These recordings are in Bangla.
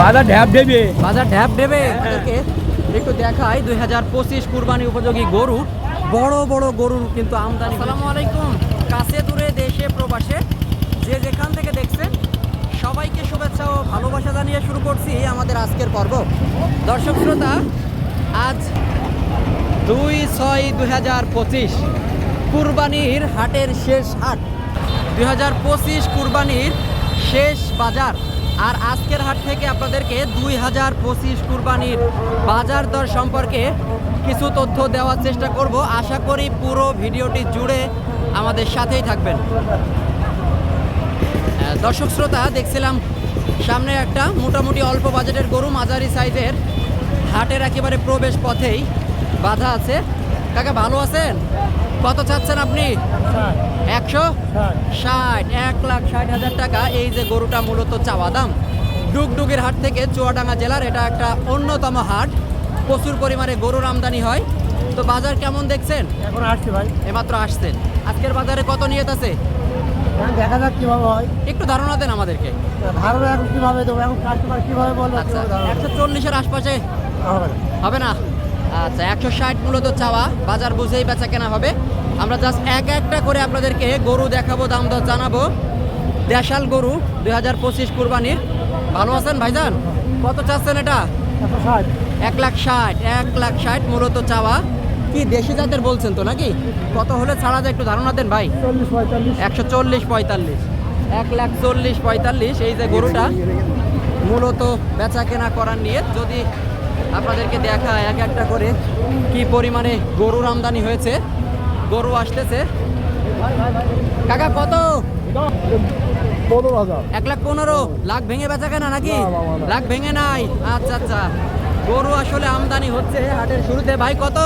বাজার ঢ্যাপ দেবে। বাজার ঢ্যাপ দেবে। একটু দেখাই দুই হাজার পঁচিশ কুরবানি উপযোগী গরু। বড় বড় গরুর কিন্তু আমদানি আসসালামু আলাইকুম। কাছে দূরে দেশে প্রবাসে যে যেখান থেকে দেখছেন সবাইকে শুভেচ্ছা ও ভালোবাসা জানিয়ে শুরু করছি আমাদের আজকের পর্ব। দর্শক শ্রোতা আজ দুই ছয় দুই হাজার পঁচিশ কুরবানির হাটের শেষ হাট। দুই হাজার পঁচিশ কুরবানির শেষ বাজার। আর আজকের হাট থেকে আপনাদেরকে দুই হাজার পঁচিশ কুরবানির বাজার দর সম্পর্কে কিছু তথ্য দেওয়ার চেষ্টা করব। আশা করি পুরো ভিডিওটি জুড়ে আমাদের সাথেই থাকবেন। দর্শক শ্রোতা, দেখছিলাম সামনে একটা মোটামুটি অল্প বাজেটের গরু, মাঝারি সাইজের। হাটের একেবারে প্রবেশ পথেই বাধা আছে। কাকা, ভালো আছেন? কত চাচ্ছেন আপনি? একশো ষাট এক লাখ ষাট হাজার টাকা। এই যে গরুটা মূলত চাওয়া দাম। ডুগডুগের হাট থেকে চুয়াডাঙ্গা জেলার এটা একটা অন্যতম হাট। প্রচুর পরিমাণে গরুর আমদানি হয়। তো বাজার কেমন দেখছেন? এখন আসছে ভাই। এমাত্র আসছেন। আজকের বাজারে কত নিয়ত আছে? দেখা যাক কীভাবে হয়। একটু ধারণা দেন আমাদেরকে। ধারণা এখন কীভাবে দেবো? এখন কাস্টমার কীভাবে বলব আচ্ছা একশো চল্লিশের আশপাশে? হবে না? আচ্ছা একশো ষাট মূলত চাওয়া। বাজার বুঝেই বেচা কেনা হবে। আমরা জাস্ট এক একটা করে আপনাদেরকে গরু দেখাবো দাম দর জানাব। দেশাল গরু দুই হাজার পঁচিশ কুরবানির ভালো আছেন ভাইজান? কত চাচ্ছেন এটা? এক লাখ ষাট এক লাখ ষাট মূলত চাওয়া। কি দেশি জাতের বলছেন তো নাকি? কত হলে ছাড়া যায় একটু ধারণা দেন ভাই। একশো চল্লিশ পঁয়তাল্লিশ। এক লাখ চল্লিশ পঁয়তাল্লিশ এই যে গরুটা। মূলত বেচা কেনা করার নিয়ে যদি আপনাদেরকে দেখা এক একটা করে কি পরিমাণে গরুর আমদানি হয়েছে গরু আসতেছে। কাকা কত? পনেরো হাজার। এক লাখ পনেরো। লাখ ভেঙে বেচা কেনা নাকি। লাখ ভেঙে নাই। আচ্ছা আচ্ছা। গরু আসলে আমদানি হচ্ছে হাটের শুরুতে। ভাই কত?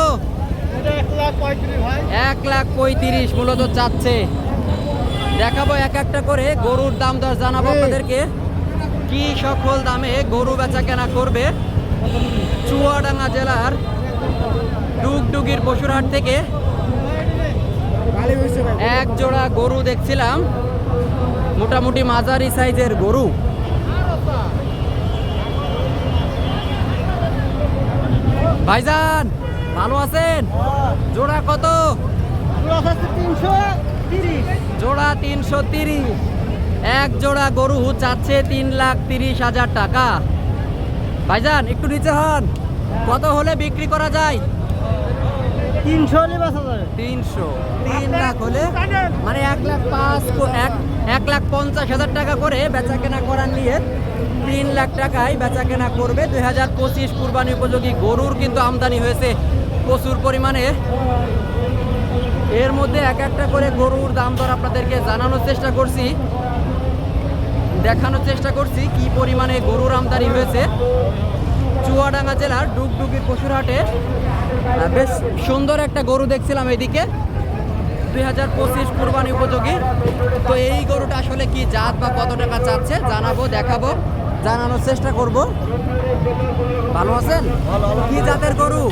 এক লাখ পঁয়ত্রিশ মূলত চাচ্ছে। দেখাবো এক একটা করে গরুর দাম দর জানাব আপনাদেরকে। কি সকল দামে গরু বেচা কেনা করবে? চুয়াডাঙ্গা জেলার ডুগডুগির পশুরহাট থেকে এক জোড়া গরু দেখছিলাম। মোটামুটি মাঝারি সাইজের গরু। ভাইজান, ভালো আছেন? জোড়া কত? জোড়া তিনশো তিরিশ। এক জোড়া গরু চাচ্ছে তিন লাখ তিরিশ হাজার টাকা। ভাইজান, একটু নিচে হন। কত হলে বিক্রি করা যায়? তিনশো হলে বেচা যাবে। তিনশো। তিন লাখ হলে? মানে এক লাখ পাঁচ এক এক লাখ পঞ্চাশ হাজার টাকা করে বেচা কেনা করার নিয়ে তিন লাখ টাকায় বেচা কেনা করবে। দুই হাজার পঁচিশ কুরবানি উপযোগী গরুর কিন্তু আমদানি হয়েছে প্রচুর পরিমাণে। এর মধ্যে এক একটা করে গরুর দাম দর আপনাদেরকে জানানোর চেষ্টা করছি। দেখানোর চেষ্টা করছি কি পরিমাণে গরুর আমদানি হয়েছে। চুয়াডাঙ্গা জেলার ডুগডুগির পশুরহাটে। বেশ সুন্দর একটা গরু দেখছিলাম এইদিকে। দুই হাজার পঁচিশ কুরবানি উপযোগী। তো এই গরুটা আসলে কি জাত বা কত টাকা চাচ্ছে জানাব দেখাবো জানানোর চেষ্টা করব। ভালো আছেন? কি জাতের গরু?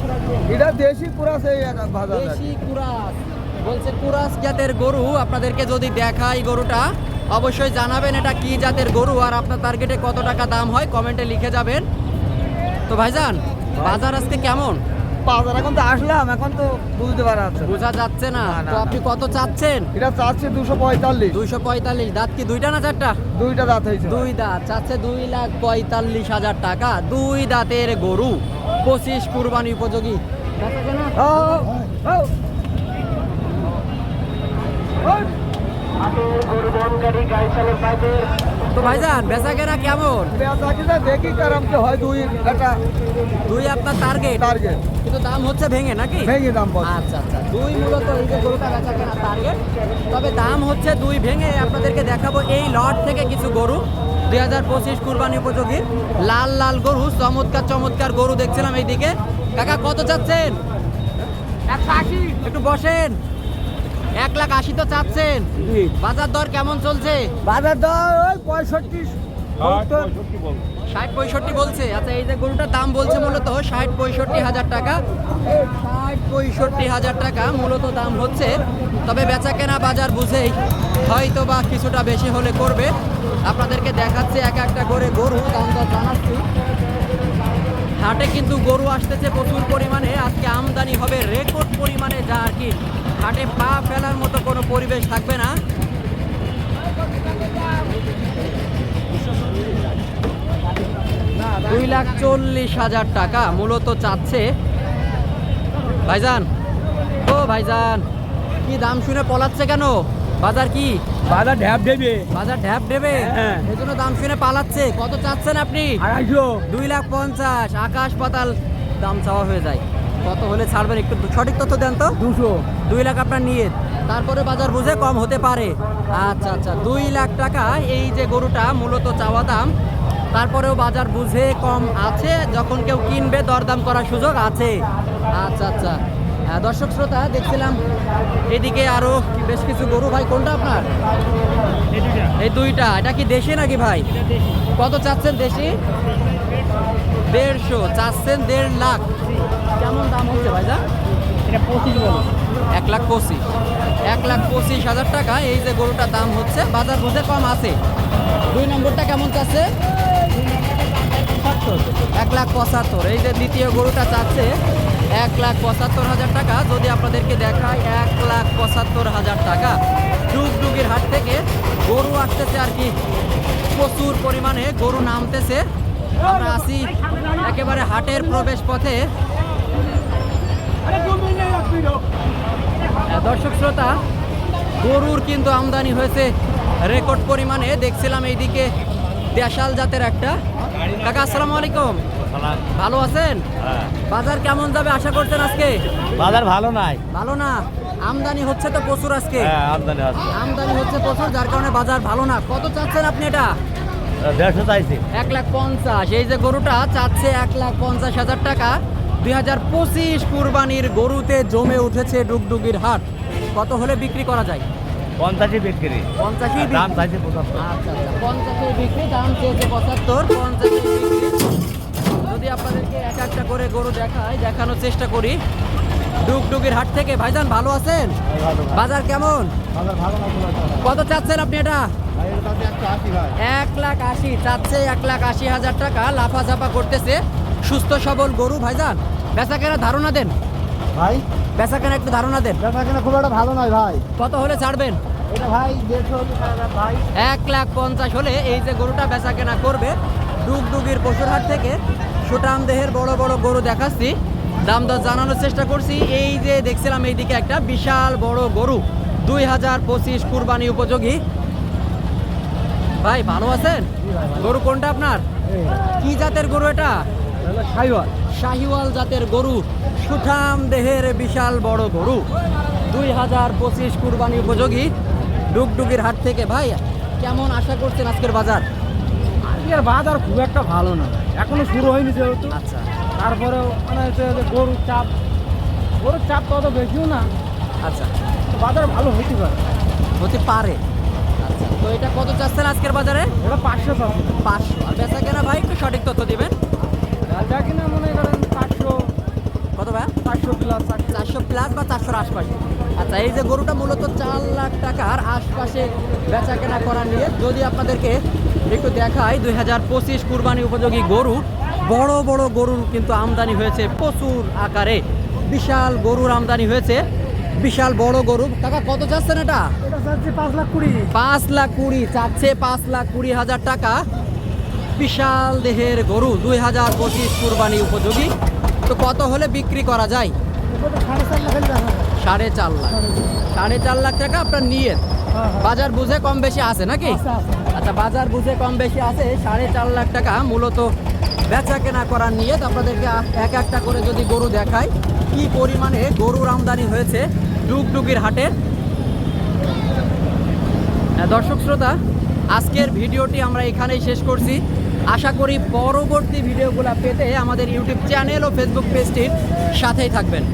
এটা দেশি পুরা সেই দেশি কুরাস। বলছে কুরাস জাতের গরু। আপনাদেরকে যদি দেখাই গরুটা অবশ্যই জানাবেন এটা কি জাতের গরু আর আপনার টার্গেটে কত টাকা দাম হয় কমেন্টে লিখে যাবেন। তো ভাইজান বাজার আজকে কেমন? বাজার এখন তো আসলাম এখন তো বুঝতে পারা যাচ্ছে বোঝা যাচ্ছে না। তো আপনি কত চাচ্ছেন? এটা চাচ্ছে দুশো পঁয়তাল্লিশ। দুইশো পঁয়তাল্লিশ। দাঁত কি দুইটা না চারটা? দুইটা দাঁত হয়েছে। দুই দাঁত। চাচ্ছে দুই লাখ পঁয়তাল্লিশ হাজার টাকা। দুই দাঁতের গরু। পঁচিশ কুরবানি উপযোগী। বেচা কেনা? ও, ও, তো ভাইজান বেচা কেনা কেমন? বেচা কিনা দেখি কারণ তো হয় দুই একটা দুই আপনার টার্গেট টার্গেট কিন্তু দাম হচ্ছে ভেঙে নাকি? ভেঙে দাম আচ্ছা আচ্ছা। দুই মূলত এই যে গরুটা বেচা কেনা টার্গেট তবে দাম হচ্ছে দুই ভেঙে আপনাদেরকে দেখাবো এই লট থেকে কিছু গরু। দুই হাজার পঁচিশ কুরবানি উপযোগী। লাল লাল গরু চমৎকার চমৎকার গরু দেখছিলাম এইদিকে। কাকা কত চাচ্ছেন? একশো আশি। একটু বসেন। এক লাখ আশি তো চাচ্ছেন। বাজার দর কেমন চলছে? বাজার দর ওই পঁয়ষট্টি ষাট পঁয়ষট্টি বলছে। আচ্ছা এই যে গরুটার দাম বলছে মূলত ষাট পঁয়ষট্টি হাজার টাকা। ষাট পঁয়ষট্টি হাজার টাকা মূলত দাম হচ্ছে। তবে বেচা কেনা বাজার বুঝেই হয়তো বা কিছুটা বেশি হলে করবে। আপনাদেরকে দেখাচ্ছে এক একটা করে গরু দাম দর জানাচ্ছি। হাটে কিন্তু গরু আসতেছে প্রচুর পরিমাণে। আজকে আমদানি হবে রেকর্ড পরিমাণে যা আর কি হাটে পা ফেলার মতো কোনো পরিবেশ থাকবে না। দুই লাখ চল্লিশ হাজার টাকা মূলত চাচ্ছে ভাইজান। ও ভাইজান কি দাম শুনে পলাচ্ছে কেন? বাজার কি? বাজার ঢ্যাপ দেবে। বাজার ঢ্যাপ দেবে? হ্যাঁ। এই দাম শুনে পালাচ্ছে। কত চাচ্ছেন আপনি? আড়াইশো। দুই লাখ পঞ্চাশ। আকাশ পাতাল দাম চাওয়া হয়ে যায়। কত হলে ছাড়বেন একটু সঠিক তথ্য দেন তো? দুশো। দুই লাখ আপনার নিয়ে তারপরে বাজার বুঝে কম হতে পারে। আচ্ছা আচ্ছা দুই লাখ টাকা এই যে গরুটা মূলত চাওয়া দাম। তারপরেও বাজার বুঝে কম আছে। যখন কেউ কিনবে দরদাম করার সুযোগ আছে। আচ্ছা আচ্ছা। হ্যাঁ, দর্শক শ্রোতা দেখছিলাম এদিকে আরও বেশ কিছু গরু। ভাই কোনটা আপনার? এই দুইটা। এটা কি দেশি নাকি ভাই? কত চাচ্ছেন দেশি? দেড়শো চাচ্ছেন দেড় লাখ। কেমন দাম হচ্ছে ভাইজা এটা পঁচিশ বলো। এক লাখ পঁচিশ। এক লাখ পঁচিশ হাজার টাকা এই যে গরুটার দাম হচ্ছে বাজার বুঝে কম আছে। দুই নম্বরটা কেমন চাচ্ছে? এক লাখ পঁচাত্তর। এই যে দ্বিতীয় গরুটা চাচ্ছে এক লাখ পঁচাত্তর হাজার টাকা। যদি আপনাদেরকে দেখায় এক লাখ পঁচাত্তর হাজার টাকা। ডুগডুগির হাট থেকে গরু আসতেছে আর কি প্রচুর পরিমাণে গরু নামতেছে। আমরা আসি একেবারে হাটের প্রবেশ পথে। হ্যাঁ, দর্শক শ্রোতা গরুর কিন্তু আমদানি হয়েছে রেকর্ড পরিমাণে। দেখছিলাম এইদিকে দেশাল জাতের একটা। কাকা আসসালামু আলাইকুম। ভালো আছেন? বাজার কেমন যাবে আশা করছেন আজকে? বাজার ভালো নাই। ভালো না? আমদানি হচ্ছে তো প্রচুর আজকে। হ্যাঁ আমদানি আমদানি হচ্ছে প্রচুর যার কারণে বাজার ভালো না। কত চাচ্ছেন আপনি এটা? দেড়শো চাইছি। এক লাখ পঞ্চাশ। এই যে গরুটা চাচ্ছে এক লাখ পঞ্চাশ হাজার টাকা। দুই হাজার পঁচিশ কুরবানির গরুতে জমে উঠেছে ডুগডুগির হাট। কত হলে বিক্রি করা যায়? পঞ্চাশই বিক্রি। পঞ্চাশই দাম চাইছে পঁচাত্তর। আচ্ছা আচ্ছা পঞ্চাশের বিক্রি দাম চেয়েছে পঁচাত্তর পঞ্চাশের বিক্রি। যদি আপনাদেরকে এক একটা করে গরু দেখায় দেখানোর চেষ্টা করি। ডুগডুগির হাট থেকে ভাইজান ভালো আছেন? বাজার কেমন? কত চাচ্ছেন আপনি এটা? এক লাখ আশি চাচ্ছে এক লাখ আশি হাজার টাকা লাফাঝাপা করতেছে সুস্থ সবল গরু ভাইজান। বেচা কেনা ধারণা দেন। ভাই? বেচা কেনা একটু ধারণা দেন। কিনা খুব একটা ভালো নয় ভাই। কত হলে ছাড়বেন? এটা ভাই দেড়শো ভাই। এক লাখ পঞ্চাশ হলে এই যে গরুটা বেচা কেনা করবে ডুগডুগির পশুর হাট থেকে সুটাম দেহের বড় বড় গরু দেখাচ্ছি। দাম দর জানানোর চেষ্টা করছি। এই যে দেখছিলাম এইদিকে একটা বিশাল বড় গরু দুই হাজার পঁচিশ কুরবানি উপযোগী। ভাই ভালো আছেন? গরু কোনটা আপনার? কি জাতের গরু এটা? সাইওয়াল শাহিওয়াল জাতের গরু। সুঠাম দেহের বিশাল বড় গরু। দুই হাজার পঁচিশ কুরবানি উপযোগী। ডুগডুগির হাট থেকে ভাই কেমন আশা করছেন আজকের বাজার? আজকের বাজার খুব একটা ভালো না। এখনও শুরু হয়নি যেহেতু। আচ্ছা। তারপরে মানে গরুর চাপ গরুর চাপ তো অত বেশিও না। আচ্ছা। বাজার ভালো হইতে পারে। হতে পারে। আচ্ছা তো এটা কত চাচ্ছেন আজকের বাজারে? ওটা পাঁচশো পাঁচশো। আর বেচা কেনা ভাই একটু সঠিক তথ্য দিবেন। কিনা মনে করেন চারশো কত ভাই? চারশো প্লাস চারশো প্লাস বা চারশোর আশপাশে। আচ্ছা এই যে গরুটা মূলত চার লাখ টাকার আশপাশে বেচা কেনা করা নিয়ে যদি আপনাদেরকে একটু দেখাই দুই হাজার পঁচিশ কুরবানি উপযোগী গরু বড় বড় গরুর কিন্তু আমদানি হয়েছে প্রচুর আকারে। বিশাল গরুর আমদানি হয়েছে। বিশাল বড় গরু। টাকা কত চাচ্ছেন এটা? পাঁচ লাখ কুড়ি। পাঁচ লাখ কুড়ি চাচ্ছে পাঁচ লাখ কুড়ি হাজার টাকা। বিশাল দেহের গরু দুই হাজার পঁচিশ কুরবানি উপযোগী। তো কত হলে বিক্রি করা যায়? সাড়ে চার লাখ। সাড়ে চার লাখ। টাকা আপনার নিয়ে। হ্যাঁ, হ্যাঁ। বাজার বুঝে কম বেশি আছে নাকি। আচ্ছা বাজার বুঝে কম বেশি আছে সাড়ে চার লাখ টাকা মূলত বেচা কেনা করার নিয়ে। আপনাদেরকে এক একটা করে যদি গরু দেখায় কি পরিমাণে গরুর আমদানি হয়েছে ডুগডুগির হাটের। হ্যাঁ, দর্শক শ্রোতা আজকের ভিডিওটি আমরা এখানেই শেষ করছি। আশা করি পরবর্তী ভিডিওগুলো পেতে আমাদের ইউটিউব চ্যানেল ও ফেসবুক পেজটির সাথেই থাকবেন।